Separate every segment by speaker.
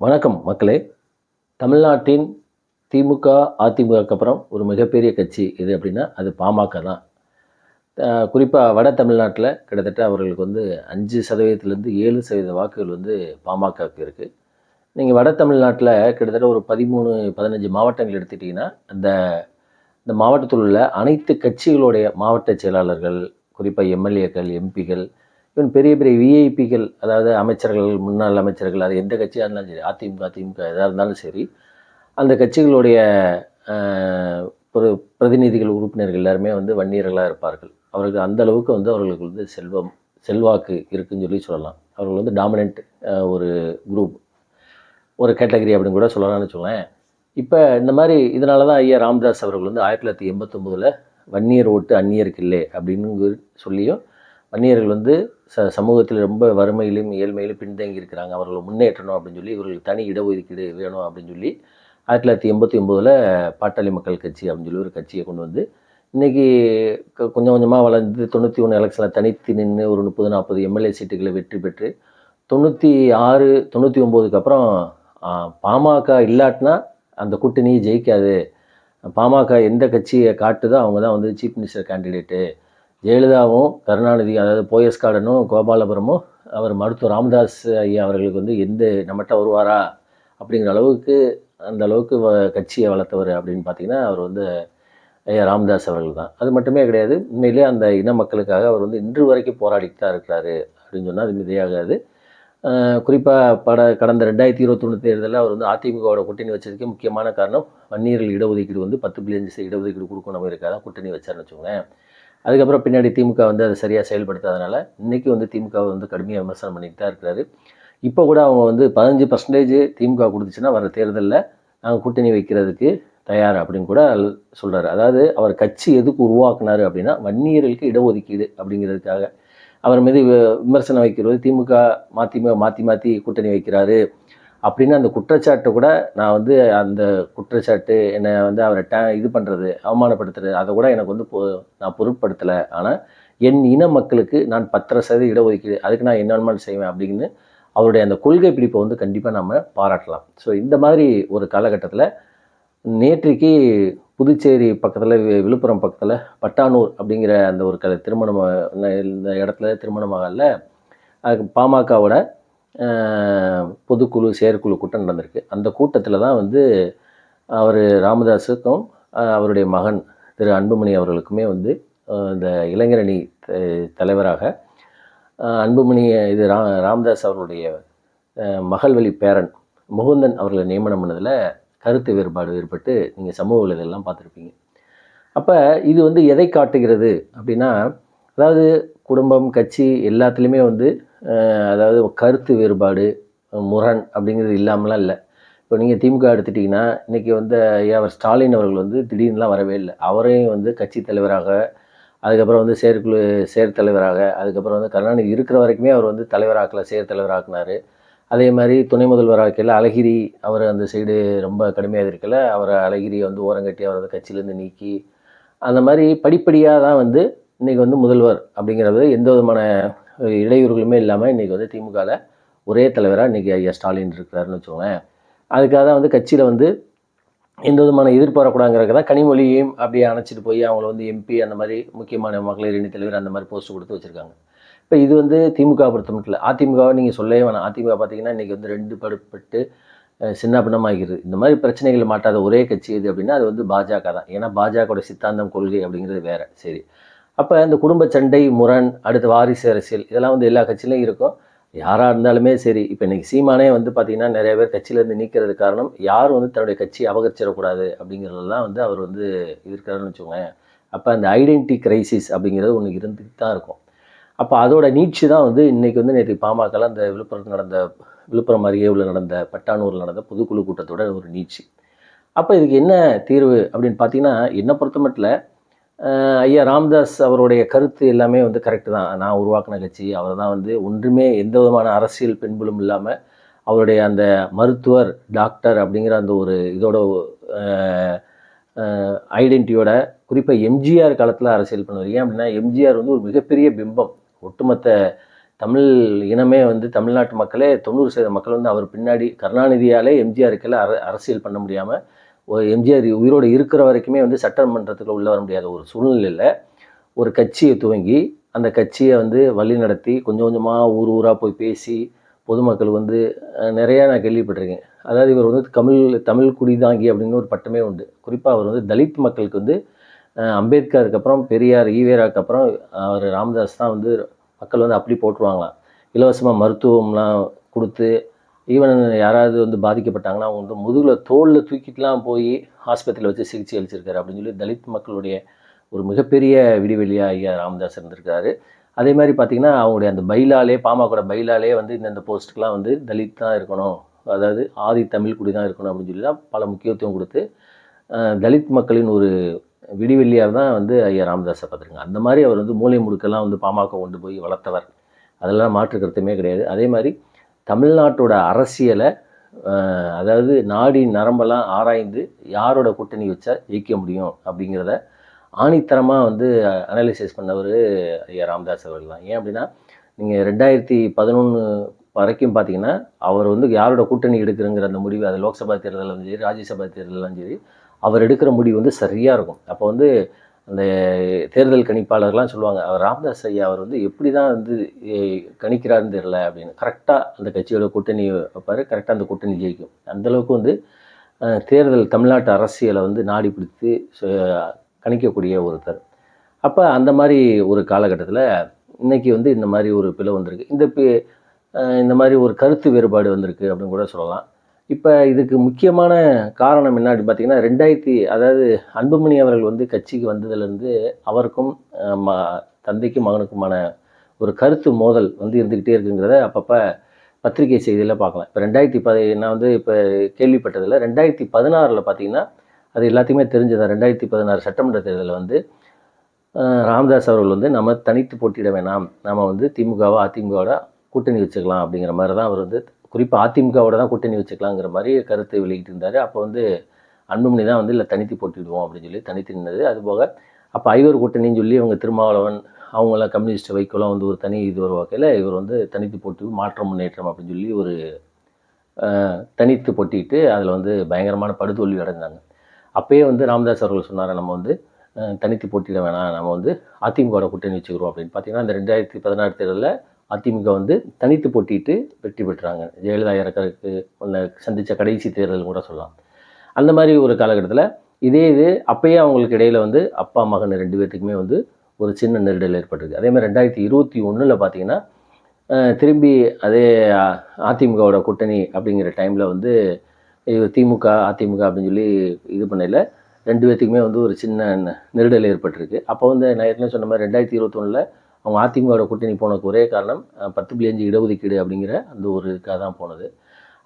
Speaker 1: வணக்கம் மக்களே. தமிழ்நாட்டின் திமுக அதிமுகக்கு அப்புறம் ஒரு மிகப்பெரிய கட்சி எது அப்படின்னா அது பாமக தான். குறிப்பாக வட தமிழ்நாட்டில் கிட்டத்தட்ட அவர்களுக்கு வந்து அஞ்சு சதவீதத்துலேருந்து ஏழு சதவீத வாக்குகள் வந்து பாமகவுக்கு இருக்குது நீங்கள் வட தமிழ்நாட்டில் கிட்டத்தட்ட ஒரு பதிமூணு பதினஞ்சு மாவட்டங்கள் எடுத்துட்டிங்கன்னா அந்த இந்த மாவட்டத்தில் உள்ள அனைத்து கட்சிகளுடைய மாவட்ட செயலாளர்கள் குறிப்பாக எம்எல்ஏக்கள் எம்பிகள் ஈவன் பெரிய பெரிய விஐபிகள் அதாவது அமைச்சர்கள் முன்னாள் அமைச்சர்கள் அது எந்த கட்சியாக இருந்தாலும் சரி அதிமுக திமுக எதாக இருந்தாலும் சரி அந்த கட்சிகளுடைய ஒரு பிரதிநிதிகள் உறுப்பினர்கள் எல்லாருமே வந்து வன்னியர்களாக இருப்பார்கள். அவர்கள் அந்த அளவுக்கு வந்து அவர்களுக்கு வந்து செல்வம் செல்வாக்கு இருக்குன்னு சொல்லி சொல்லலாம். அவர்கள் வந்து டாமினன்ட் ஒரு குரூப் ஒரு கேட்டகரி அப்படின்னு கூட சொல்லலாம்னு வச்சுக்கோங்களேன். இப்போ இந்த மாதிரி இதனால தான் ஐயா ராமதாஸ் அவர்கள் வந்து ஆயிரத்தி தொள்ளாயிரத்தி எண்பத்தொம்போதில் வன்னியர் ஓட்டு அந்நியருக்கு இல்லை அப்படின்னு சொல்லியும் அந்நியர்கள் வந்து ச சமூகத்தில் ரொம்ப வறுமையிலும் ஏழ்மையிலும் பின்தங்கி இருக்கிறாங்க. அவர்களை முன்னேற்றணும் அப்படின்னு சொல்லி இவர்களுக்கு தனி இடஒதுக்கீடு வேணும் அப்படின்னு சொல்லி ஆயிரத்தி தொள்ளாயிரத்தி எண்பத்தி ஒம்போதில் பாட்டாளி மக்கள் கட்சி அப்படின்னு சொல்லி ஒரு கட்சியை கொண்டு வந்து இன்றைக்கி கொஞ்சம் கொஞ்சமாக வளர்ந்து தொண்ணூற்றி ஒன்று எலெக்ஷனில் தனித்து நின்று ஒரு முப்பது நாற்பது எம்எல்ஏ சீட்டுகளை வெற்றி பெற்று தொண்ணூற்றி ஆறு தொண்ணூற்றி ஒம்போதுக்கு அப்புறம் பாமக இல்லாட்டினா அந்த கூட்டணி ஜெயிக்காது. பாமக எந்த கட்சியை காட்டுதோ அவங்க தான் வந்து சீஃப் மினிஸ்டர் கேண்டிடேட்டு. ஜெயலலிதாவும் கருணாநிதி அதாவது போயஸ் கார்டனும் கோபாலபுரமும் அவர் மருத்துவர் ராமதாஸ் ஐயா அவர்களுக்கு வந்து எந்த நம்மகிட்ட வருவாரா அப்படிங்கிற அளவுக்கு அந்த அளவுக்கு வ- கட்சியை வளர்த்தவர் அப்படின்னு பார்த்தீங்கன்னா அவர் வந்து ஐயா ராமதாஸ் அவர்கள் தான் அது மட்டுமே கிடையாது உண்மையிலே அந்த இன மக்களுக்காக அவர் வந்து இன்று வரைக்கும் போராடிட்டு தான் இருக்கிறாரு அப்படின்னு சொன்னால் அது மிதையாகாது குறிப்பாக பட கடந்த ரெண்டாயிரத்தி இருபத்தொன்று தேர்தலில் அவர் வந்து அதிமுகவோட கூட்டணி வச்சதுக்கே முக்கியமான காரணம் வன்னியர்கள் இடஒதுக்கீடு வந்து பத்து பில்லியன் இடஒதுக்கீடு கொடுக்கணும் இருக்காதான் கூட்டணி வச்சார்னு வச்சுக்கோங்களேன். அதுக்கப்புறம் பின்னாடி திமுக வந்து அதை சரியாக செயல்படுத்தாதனால இன்றைக்கி வந்து திமுக வந்து கடுமையாக விமர்சனம் பண்ணிட்டு தான் இருக்கிறாரு. இப்போ கூட அவங்க வந்து பதினஞ்சு பர்சன்டேஜ் திமுக கொடுத்துச்சுன்னா வர தேர்தலில் நாங்கள் கூட்டணி வைக்கிறதுக்கு தயார் அப்படின்னு கூட சொல்கிறாரு அதாவது அவர் கட்சி எதுக்கு உருவாக்குனாரு அப்படின்னா வன்னியர்களுக்கு இடஒதுக்கீடு அப்படிங்கிறதுக்காக. அவர் மீது வி- விமர்சனம் வைக்கிறது திமுக மாற்றி மாற்றி மாற்றி கூட்டணி வைக்கிறாரு. அப்படின்னு அந்த குற்றச்சாட்டை கூட நான் வந்து அந்த குற்றச்சாட்டு என்னை வந்து அவரை டே இது பண்ணுறது அவமானப்படுத்துறது அதை கூட எனக்கு வந்து பொ நான் பொருட்படுத்தலை. ஆனால் என் இன மக்களுக்கு நான் பத்தரை சதவீத இடஒதுக்கீடு அதுக்கு நான் என்ன செய்வேன் அப்படின்னு அவருடைய அந்த கொள்கை பிடிப்பை வந்து கண்டிப்பாக நம்ம பாராட்டலாம். ஸோ இந்த மாதிரி ஒரு காலகட்டத்தில் நேற்றைக்கு புதுச்சேரி பக்கத்தில் விழுப்புரம் பக்கத்தில் பட்டானூர் அப்படிங்கிற அந்த ஒரு க திருமணம் இந்த இடத்துல திருமணமாகல அதுக்கு பாமகவோட பொதுக்குழு செயற்குழு கூட்டம் நடந்திருக்கு. அந்த கூட்டத்தில் தான் வந்து அவர் ராமதாஸுக்கும் அவருடைய மகன் திரு அன்புமணி அவர்களுக்குமே வந்து இந்த இளைஞரணி த- தலைவராக அன்புமணி இது ரா ராமதாஸ் அவர்களுடைய மகள் வழி பேரன் முகுந்தன் அவர்களை நியமனம் பண்ணதில் கருத்து வேறுபாடு ஏற்பட்டு நீங்கள் சமூக இதெல்லாம் பார்த்துருப்பீங்க. அப்போ இது வந்து எதை காட்டுகிறது அப்படின்னா அதாவது குடும்பம் கட்சி எல்லாத்துலேயுமே வந்து அதாவது கருத்து வேறுபாடு முரண் அப்படிங்கிறது இல்லாமலாம் இல்லை. இப்போ நீங்கள் திமுக எடுத்துட்டிங்கன்னா இன்றைக்கி வந்து ஐயாவர் ஸ்டாலின் அவர்கள் வந்து திடீர்னுலாம் வரவே இல்லை. அவரையும் வந்து கட்சி தலைவராக அதுக்கப்புறம் வந்து செயற்குழு செயற்தலைவராக அதுக்கப்புறம் வந்து கருணாநிதி இருக்கிற வரைக்குமே அவர் வந்து தலைவராக்கல செயற்தலைவராக்குனார் அதே மாதிரி துணை முதல்வர் ஆக்கையில் அழகிரி அவர் அந்த சைடு ரொம்ப கடுமையாக இருக்கல அவரை அழகிரி வந்து ஓரங்கட்டி அவர் அந்த கட்சியிலேருந்து நீக்கி அந்த மாதிரி படிப்படியாக தான் வந்து இன்றைக்கி வந்து முதல்வர் அப்படிங்கிறது எந்த விதமான இடையூறுகளுமே இல்லாமல் இன்றைக்கி வந்து திமுகவில் ஒரே தலைவராக இன்றைக்கி ஐயா ஸ்டாலின் இருக்கிறாருன்னு வச்சுக்கோங்களேன். அதுக்காக தான் வந்து கட்சியில் வந்து எந்த விதமான எதிர்ப்பு வரக்கூடாங்கிறதுக்கு தான் கனிமொழியையும் அப்படியே அணைச்சிட்டு போய் அவங்கள வந்து எம்பி அந்த மாதிரி முக்கியமான மகளிர் இணை தலைவர் அந்த மாதிரி போஸ்ட் கொடுத்து வச்சுருக்காங்க. இப்போ இது வந்து திமுக பொறுத்த மட்டும் இல்லை அதிமுகவை நீங்கள் சொல்லவே வேணாம். அதிமுக பார்த்தீங்கன்னா இன்றைக்கி வந்து ரெண்டு படுப்பட்டு அஹ், சின்ன பின்னமாகிறது இந்த மாதிரி பிரச்சனைகள் மாட்டாத ஒரே கட்சி எது அப்படின்னா அது வந்து பாஜக தான். ஏன்னா பாஜகவோட சித்தாந்தம் கொள்கை அப்படிங்கிறது வேறு. சரி. அப்போ இந்த குடும்ப சண்டை முரண் அடுத்து வாரிசு அரசியல் இதெல்லாம் வந்து எல்லா கட்சியிலையும் இருக்கும். யாராக இருந்தாலுமே சரி இப்போ இன்னைக்கு சீமானே வந்து பார்த்திங்கன்னா நிறைய பேர் கட்சியிலேருந்து நீக்கிறது காரணம் யாரும் வந்து தன்னுடைய கட்சியை அபகரிச்சிடக்கூடாது அப்படிங்கிறதெல்லாம் வந்து அவர் வந்து இருக்கிறாருன்னு வச்சுக்கோங்க அப்போ அந்த ஐடென்டி கிரைசிஸ் அப்படிங்கிறது ஒன்று இருந்துட்டு தான் இருக்கும். அப்போ அதோட நீட்சி தான் வந்து இன்றைக்கி வந்து நேற்று பாமகலாம் அந்த விழுப்புரத்தில் நடந்த விழுப்புரம் அருகே உள்ள நடந்த பட்டானூரில் நடந்த பொதுக்குழு கூட்டத்தோட ஒரு நீட்சி. அப்போ இதுக்கு என்ன தீர்வு அப்படின்னு பார்த்தீங்கன்னா என்னை பொறுத்த மட்டும் ஐயா ராம்தாஸ் அவருடைய கருத்து எல்லாமே வந்து கரெக்டு தான். நான் உருவாக்கின கட்சி. அவர் தான் வந்து ஒன்றுமே எந்த விதமான அரசியல் பின்புலும் இல்லாமல் அவருடைய அந்த மருத்துவர் டாக்டர் அப்படிங்கிற அந்த ஒரு இதோட ஐடென்டிட்டியோட குறிப்பாக எம்ஜிஆர் காலத்தில் அரசியல் பண்ணுவார். ஏன் அப்படின்னா எம்ஜிஆர் வந்து ஒரு மிகப்பெரிய பிம்பம். ஒட்டுமொத்த தமிழ் இனமே வந்து தமிழ்நாட்டு மக்களே தொண்ணூறு சதவீத மக்கள் வந்து அவர் பின்னாடி கருணாநிதியாலே எம்ஜிஆருக்கெல்லாம் அர அரசியல் பண்ண முடியாமல் ஒரு எம்ஜிஆர் உயிரோடு இருக்கிற வரைக்குமே வந்து சட்டமன்றத்துக்குள்ள உள்ள வர முடியாத ஒரு சூழ்நிலையில் ஒரு கட்சியை துவங்கி அந்த கட்சியை வந்து வழி நடத்தி கொஞ்சம் கொஞ்சமாக ஊர் ஊராக போய் பேசி பொதுமக்கள் வந்து நிறையா நான் கேள்விப்பட்டிருக்கேன். அதாவது இவர் வந்து தமிழ் தமிழ் குடிதாங்கி அப்படின்னு ஒரு பட்டமே உண்டு. குறிப்பாக அவர் வந்து தலித் மக்களுக்கு வந்து அம்பேத்கருக்கு அப்புறம் பெரியார் ஈவேராக்கு அப்புறம் அவர் ராமதாஸ் தான் வந்து மக்கள் வந்து அப்படி போட்டுருவாங்களாம். இலவசமாக மருத்துவம்லாம் கொடுத்து ஈவன் யாராவது வந்து பாதிக்கப்பட்டாங்கன்னா அவங்க வந்து முதுகில் தோளில் தூக்கிட்டுலாம் போய் ஆஸ்பத்திரியில் வச்சு சிகிச்சை அளிச்சிருக்காரு அப்படின்னு சொல்லி தலித் மக்களுடைய ஒரு மிகப்பெரிய விடிவெளியாக ஐயா ராமதாஸ் இருந்திருக்காரு அதே மாதிரி பார்த்திங்கன்னா அவங்களுடைய அந்த பைலாலே பாமகோட பைலாலே வந்து இந்தந்த போஸ்ட்டுக்கெலாம் வந்து தலித் தான் இருக்கணும். அதாவது ஆதி தமிழ் குடி தான் இருக்கணும் அப்படின்னு சொல்லி தான் பல முக்கியத்துவம் கொடுத்து தலித் மக்களின் ஒரு விடிவெள்ளியாக தான் வந்து ஐயா ராமதாஸை பார்த்துருங்க அந்த மாதிரி அவர் வந்து மூலை முடுக்கெல்லாம் வந்து பாமக கொண்டு போய் வளர்த்தவர். அதெல்லாம் மாற்று கருத்துமே கிடையாது. அதே மாதிரி தமிழ்நாட்டோட அரசியலை அதாவது நாடி நரம்பெல்லாம் ஆராய்ந்து யாரோட கூட்டணி வச்சா ஜெயிக்க முடியும் அப்படிங்கிறத ஆணித்தரமாக வந்து அனலைசிஸ் பண்ணவர் ஐயா ராமதாஸ் அவர்கள் தான். ஏன் அப்படின்னா நீங்கள் ரெண்டாயிரத்தி பதினொன்று வரைக்கும் பார்த்தீங்கன்னா அவர் வந்து யாரோட கூட்டணி எடுக்கிறங்கிற அந்த முடிவு அது லோக்சபா தேர்தலும் சரி ராஜ்யசபா தேர்தலும் சரி அவர் எடுக்கிற முடிவு வந்து சரியாக இருக்கும். அப்போ வந்து அந்த தேர்தல் கணிப்பாளர்லாம் சொல்லுவாங்க அவர் ராமதாஸ் ஐயா அவர் வந்து எப்படி தான் வந்து கணிக்கிறாருன்னு தெரில அப்படின்னு. கரெக்டாக அந்த கட்சியோட கூட்டணி வைப்பார் கரெக்டாக அந்த கூட்டணி ஜெயிக்கும். அந்தளவுக்கு வந்து தேர்தல் தமிழ்நாட்டு அரசியலை வந்து நாடி பிடித்து சு- கணிக்கக்கூடிய ஒருத்தர். அப்போ அந்த மாதிரி ஒரு காலகட்டத்தில் இன்றைக்கி வந்து இந்த மாதிரி ஒரு பிளவு வந்திருக்கு. இந்த பி- இந்த மாதிரி ஒரு கருத்து வேறுபாடு வந்திருக்கு அப்படின்னு கூட சொல்லலாம். இப்போ இதுக்கு முக்கியமான காரணம் என்ன அப்படின்னு பார்த்தீங்கன்னா ரெண்டாயிரத்தி அதாவது அன்புமணி அவர்கள் வந்து கட்சிக்கு வந்ததுலேருந்து அவருக்கும் ம தந்தைக்கும் மகனுக்குமான ஒரு கருத்து மோதல் வந்து இருந்துக்கிட்டே இருக்குங்கிறத அப்பப்போ பத்திரிகை செய்தியில் பார்க்கலாம். இப்போ ரெண்டாயிரத்தி பதி நான் வந்து இப்போ கேள்விப்பட்டதில் ரெண்டாயிரத்தி பதினாறில் பார்த்தீங்கன்னா அது எல்லாத்தையுமே தெரிஞ்சது ரெண்டாயிரத்தி பதினாறு சட்டமன்ற தேர்தலில் வந்து ராமதாஸ் அவர்கள் வந்து நம்ம தனித்து போட்டியிட வேணாம். நம்ம வந்து திமுகவோ அதிமுகவோட கூட்டணி வச்சுக்கலாம் அப்படிங்கிற மாதிரி தான் அவர் வந்து குறிப்பாக அதிமுகவோட தான் கூட்டணி வச்சுக்கலாங்கிற மாதிரி கருத்து வெளியிட்டு இருந்தார் அப்போ வந்து அன்புமணி தான் வந்து இல்லை தனித்து போட்டிடுவோம் அப்படின்னு சொல்லி தனித்து நின்னது. அதுபோக அப்போ ஐவர் கூட்டணின்னு சொல்லி அவங்க திருமாவளவன் அவங்களாம் கம்யூனிஸ்ட் வைக்கோலாம் வந்து ஒரு தனி இது உருவாக்கையில் வகையில் இவர் வந்து தனித்து போட்டி மாற்றம் முன்னேற்றம் அப்படின்னு சொல்லி ஒரு தனித்து போட்டிட்டு அதில் வந்து பயங்கரமான படுதோல்வி அடைந்தாங்க. அப்போயே வந்து ராமதாஸ் அவர்கள் சொன்னார் நம்ம வந்து தனித்து போட்டியிட வேணாம். நம்ம வந்து அதிமுகவோட கூட்டணி வச்சுக்கிறோம் அப்படின்னு. பார்த்தீங்கன்னா இந்த ரெண்டாயிரத்தி பதினாறு தேர்தலில் அதிமுக வந்து தனித்து போட்டிட்டு வெற்றி பெற்றாங்க. ஜெயலலிதா இறக்கறதுக்கு ஒன்று சந்தித்த கடைசி தேர்தல் கூட சொல்லலாம். அந்த மாதிரி ஒரு காலகட்டத்தில் இதே இது அப்பயே அவங்களுக்கு இடையில வந்து அப்பா மகன் ரெண்டு பேர்த்துக்குமே வந்து ஒரு சின்ன நெருடல் ஏற்பட்டிருக்கு. அதே மாதிரி ரெண்டாயிரத்தி இருபத்தி ஒன்றில் பார்த்தீங்கன்னா திரும்பி அதே அதிமுகவோட கூட்டணி அப்படிங்கிற டைமில் வந்து இது திமுக அதிமுக அப்படின்னு சொல்லி இது பண்ணையில் ரெண்டு பேர்த்துக்குமே வந்து ஒரு சின்ன நெருடல் ஏற்பட்டிருக்கு. அப்போ வந்து நான் ஏற்கனவே சொன்ன மாதிரி ரெண்டாயிரத்தி இருபத்தொன்னில் அவங்க அதிமுகவோட கூட்டணி போனதுக்கு ஒரே காரணம் பத்து புள்ளி அஞ்சு இடஒதுக்கீடு அப்படிங்கிற அந்த ஒரு இதுக்காக தான் போனது.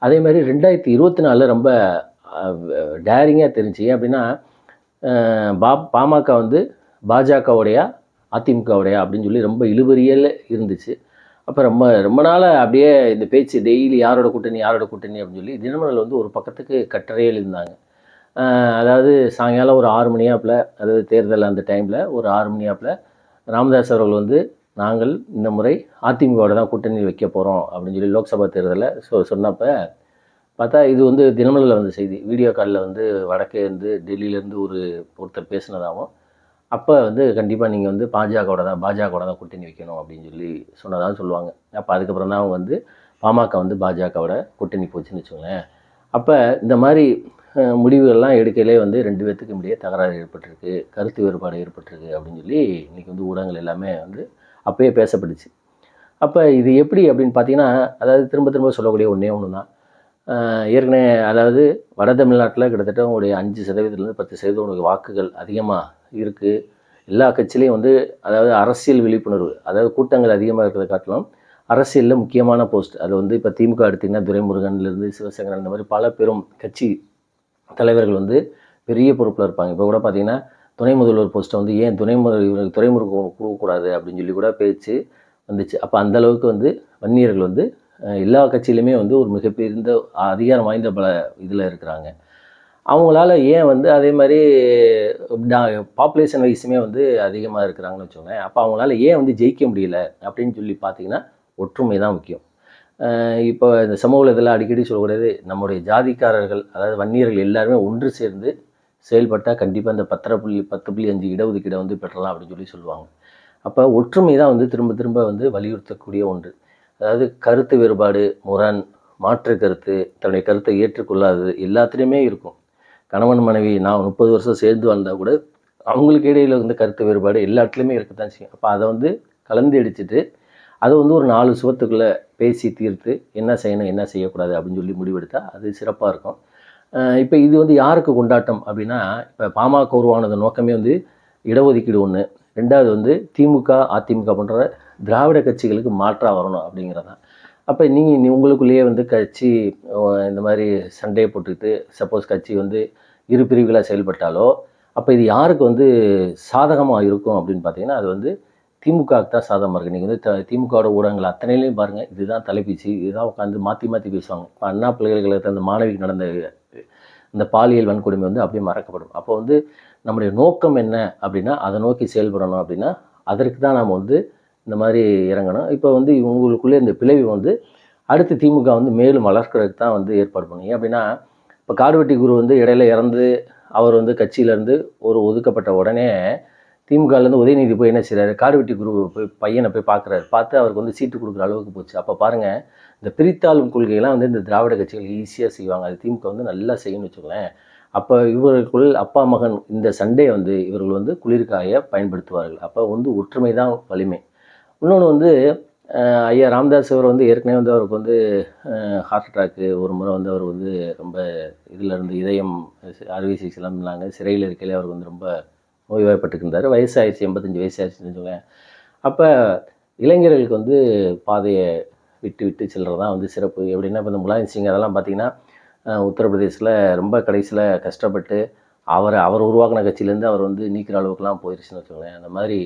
Speaker 1: அதே மாதிரி ரெண்டாயிரத்தி இருபத்தி நாலில் ரொம்ப டேரிங்காக தெரிஞ்சு ஏன் அப்படின்னா பா பாமக வந்து பாஜகவுடையா அதிமுகவுடையா அப்படின்னு சொல்லி ரொம்ப இழுபறியல் இருந்துச்சு. அப்போ ரொம்ப ரொம்ப நாளாக அப்படியே இந்த பேச்சு டெய்லி யாரோட கூட்டணி யாரோட கூட்டணி அப்படின்னு சொல்லி தினமலர் வந்து ஒரு பக்கத்துக்கு கட்டறையில் இருந்தாங்க. அதாவது சாயங்காலம் ஒரு ஆறு மணியாப்பில் அதாவது தேர்தல் அந்த டைமில் ஒரு ஆறு மணியாப்பில் ராமதாஸ் அவர்கள் வந்து நாங்கள் இந்த முறை அதிமுகவோட தான் கூட்டணி வைக்க போகிறோம் அப்படின்னு சொல்லி லோக்சபா தேர்தலில் சொ சொன்னப்போ பார்த்தா இது வந்து தினமலரில் வந்து செய்தி. வீடியோ காலில் வந்து வடக்கே இருந்து டெல்லியிலேருந்து ஒரு ஒருத்தர் பேசினதாகவும் அப்போ வந்து கண்டிப்பாக நீங்கள் வந்து பாஜகவோட தான் பாஜகவோட தான் கூட்டணி வைக்கணும் அப்படின்னு சொல்லி சொன்னதாக சொல்லுவாங்க. அப்போ அதுக்கப்புறம் தான் அவங்க வந்து பாமக வந்து பாஜகவோட கூட்டணி போச்சுன்னு வச்சுக்கோங்களேன். அப்போ இந்த மாதிரி முடிவுகள்லாம் எடுக்கையிலே வந்து ரெண்டு பேர்த்துக்கும் இடையே தகராறு ஏற்பட்டிருக்கு கருத்து வேறுபாடு ஏற்பட்டிருக்கு அப்படின்னு சொல்லி இன்றைக்கி வந்து ஊடகங்கள் எல்லாமே வந்து அப்பயே பேசப்பட்டுச்சு. அப்போ இது எப்படி அப்படின்னு பார்த்தீங்கன்னா அதாவது திரும்ப திரும்ப சொல்லக்கூடிய ஒன்றே ஒன்று தான் ஏற்கனவே அதாவது வட தமிழ்நாட்டில் கிட்டத்தட்ட உங்களுடைய அஞ்சு சதவீதத்துலேருந்து பத்து சதவீதம் உங்களுக்கு வாக்குகள் அதிகமாக இருக்குது எல்லா கட்சியிலையும் வந்து அதாவது அரசியல் விழிப்புணர்வு அதாவது கூட்டங்கள் அதிகமாக இருக்கிறத காட்டிலும் அரசியலில் முக்கியமான போஸ்ட் அது வந்து இப்போ திமுக எடுத்திங்கன்னா துரைமுருகன்லேருந்து சிவசங்கரன் இந்த மாதிரி பல பெரும் கட்சி தலைவர்கள் வந்து பெரிய பொறுப்பில் இருப்பாங்க. இப்போ கூட பார்த்தீங்கன்னா துணை முதல்வர் போஸ்ட்டை வந்து ஏன் துணை முதல்வர் துறைமுருக்கு துறைமுருகன் கொடுக்கக்கூடாது அப்படின்னு சொல்லி கூட பேச்சு வந்துச்சு. அப்போ அந்த அளவுக்கு வந்து வன்னியர்கள் வந்து எல்லா கட்சியிலுமே வந்து ஒரு மிகப்பெரிய அதிகாரம் வாய்ந்த பல இதில் இருக்கிறாங்க. அவங்களால ஏன் வந்து அதே மாதிரி பாப்புலேஷன் வைஸுமே வந்து அதிகமாக இருக்கிறாங்கன்னு வச்சுக்கோங்களேன். அப்போ அவங்களால ஏன் வந்து ஜெயிக்க முடியல அப்படின்னு சொல்லி பார்த்தீங்கன்னா ஒற்றுமை தான் முக்கியம். இப்போ இந்த சமூக இதெல்லாம் அடிக்கடி சொல்லக்கூடாது. நம்முடைய ஜாதிக்காரர்கள் அதாவது வன்னியர்கள் எல்லாருமே ஒன்று சேர்ந்து செயல்பட்டால் கண்டிப்பாக இந்த பத்தரை புள்ளி பத்து புள்ளி அஞ்சு இடஒதுக்கீடை வந்து பெற்றலாம் அப்படின்னு சொல்லி சொல்லுவாங்க. அப்போ ஒற்றுமை தான் வந்து திரும்ப திரும்ப வந்து வலியுறுத்தக்கூடிய ஒன்று. அதாவது கருத்து வேறுபாடு முரண் மாற்று கருத்து தன்னுடைய கருத்தை ஏற்றுக்கொள்ளாதது எல்லாத்துலேயுமே இருக்கும். கணவன் மனைவி நான் முப்பது வருஷம் சேர்ந்து வந்தால் கூட அவங்களுக்கு இடையில் வந்து கருத்து வேறுபாடு எல்லா இடத்துலையுமே இருக்கத்தான் செய்யும். அப்போ அதை வந்து கலந்து அடிச்சுட்டு அதை வந்து ஒரு நாலு சுவத்துக்குள்ளே பேசி தீர்த்து என்ன செய்யணும் என்ன செய்யக்கூடாது அப்படின்னு சொல்லி முடிவெடுத்தால் அது சிறப்பாக இருக்கும். இப்போ இது வந்து யாருக்கு கொண்டாட்டம் அப்படின்னா இப்போ பாமக உருவானது நோக்கமே வந்து இடஒதுக்கீடு ஒன்று ரெண்டாவது வந்து திமுக அதிமுக போன்ற திராவிட கட்சிகளுக்கு மாற்றாக வரணும் அப்படிங்கிறதான். அப்போ நீங்கள் உங்களுக்குள்ளேயே வந்து கட்சி இந்த மாதிரி சண்டையை போட்டுக்கிட்டு சப்போஸ் கட்சி வந்து இரு பிரிவுகளாக செயல்பட்டாலோ அப்போ இது யாருக்கு வந்து சாதகமாக இருக்கும் அப்படின்னு பார்த்தீங்கன்னா அது வந்து திமுகவுக்கு தான் சாதகமாக இருக்குது நீங்கள் வந்து த- திமுகவோட ஊடகங்கள் அத்தனையிலையும் பாருங்கள் இதுதான் தலைப்பீச்சு இதுதான் உட்காந்து மாற்றி மாற்றி பேசுவாங்க. இப்போ அண்ணா பல்கலைக்கழகத்தில் அந்த மாணவிக்கு நடந்த இந்த பாலியல் வன்கொடுமை வந்து அப்படியே மறக்கப்படும். அப்போ வந்து நம்முடைய நோக்கம் என்ன அப்படின்னா அதை நோக்கி செயல்படணும் அப்படின்னா அதற்கு தான் நாம் வந்து இந்த மாதிரி இறங்கணும். இப்போ வந்து இவங்களுக்குள்ளே இந்த பிளவு வந்து அடுத்து திமுக வந்து மேலும் வளர்க்குறதுக்கு தான் வந்து ஏற்பாடு பண்ணுங்க அப்படின்னா இப்போ காடுவெட்டி குரு வந்து இடையில இறந்து அவர் வந்து கட்சியிலேருந்து ஒரு ஒதுக்கப்பட்ட உடனே திமுகலேருந்து உதயநிதி போய் என்ன செய்கிறாரு காடுவெட்டி குரு போய் பையனை போய் பார்க்குறாரு பார்த்து அவருக்கு வந்து சீட்டு கொடுக்குற அளவுக்கு போச்சு. அப்போ பாருங்கள் இந்த பிரித்தாளும் கொள்கையெல்லாம் வந்து இந்த திராவிட கட்சிகள் ஈஸியாக செய்வாங்க. அது திமுக வந்து நல்லா செய்யணும்னு வச்சுக்கோங்களேன். அப்போ இவர்களுக்குள் அப்பா மகன் இந்த சண்டையை வந்து இவர்கள் வந்து குளிர்காய பயன்படுத்துவார்கள். அப்போ வந்து ஒற்றுமை தான் வலிமை. இன்னொன்று வந்து ஐயா ராம்தாஸ் அவர் வந்து ஏற்கனவே வந்து அவருக்கு வந்து ஹார்ட் அட்டாக்கு ஒரு முறை வந்து அவர் வந்து ரொம்ப இதில் இருந்து இதயம் அறுவை சிகிச்சைலாம் பண்ணாங்க. சிறையில் இருக்கையிலே அவருக்கு வந்து ரொம்ப நோய்வாய்ப்பட்டுருந்தார் வயசாகிடுச்சு எண்பத்தஞ்சு வயசாகிடுச்சுன்னு வச்சுக்கோங்களேன். அப்போ இளைஞர்களுக்கு வந்து பாதையை விட்டு விட்டு செல்கிறது தான் வந்து சிறப்பு. எப்படின்னா இப்போ இந்த முலாயம் சிங் அதெல்லாம் பார்த்தீங்கன்னா உத்தரப்பிரதேசில் ரொம்ப கடைசியில் கஷ்டப்பட்டு அவரை அவர் உருவாக்கின கட்சியிலேருந்து அவர் வந்து நீக்கிற அளவுக்குலாம் போயிடுச்சுன்னு வச்சுக்கோங்களேன். அந்த மாதிரி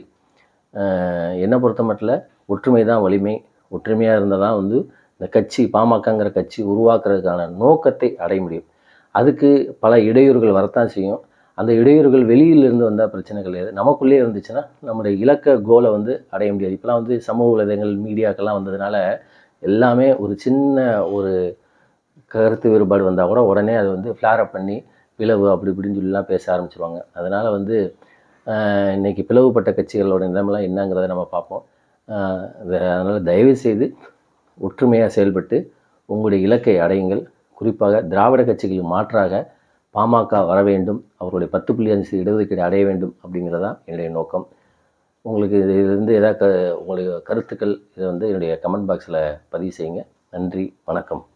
Speaker 1: என்னை பொறுத்த மட்டில் ஒற்றுமை தான் வலிமை. ஒற்றுமையாக இருந்தால் தான் வந்து இந்த கட்சி பாமகங்கிற கட்சி உருவாக்குறதுக்கான நோக்கத்தை அடைய முடியும். அதுக்கு பல இடையூறுகள் வரத்தான் செய்யும். அந்த இடையூறுகள் வெளியிலிருந்து வந்தால் பிரச்சனை கிடையாது நமக்குள்ளே இருந்துச்சுன்னா நம்முடைய இலக்க கோலை வந்து அடைய முடியாது. இப்போலாம் வந்து சமூக வலைதளங்கள் மீடியாக்கெல்லாம் வந்ததுனால எல்லாமே ஒரு சின்ன ஒரு கருத்து வேறுபாடு வந்தால் கூட உடனே அது வந்து ஃப்ளாரப் பண்ணி பிளவு அப்படி இப்படின்னு சொல்லிலாம் பேச ஆரம்பிச்சிருவாங்க. அதனால் வந்து இன்றைக்கி இன்னைக்கு பிளவுபட்ட கட்சிகளோட நிலைமைலாம் என்னங்கிறத நம்ம பார்ப்போம். அதனால் தயவு செய்து ஒற்றுமையாக செயல்பட்டு உங்களுடைய இலக்கை அடையுங்கள். குறிப்பாக திராவிட கட்சிகளுக்கு மாற்றாக பாமக வர வேண்டும் அவர்களுடைய பத்து புள்ளி அஞ்சு இடஒதுக்கீடு அடைய வேண்டும் அப்படிங்கிறதான் என்னுடைய நோக்கம். உங்களுக்கு இதிலிருந்து ஏதாவது க உங்களுடைய கருத்துக்கள் இதை வந்து என்னுடைய கமெண்ட் பாக்ஸில் பதிவு செய்யுங்க. நன்றி வணக்கம்.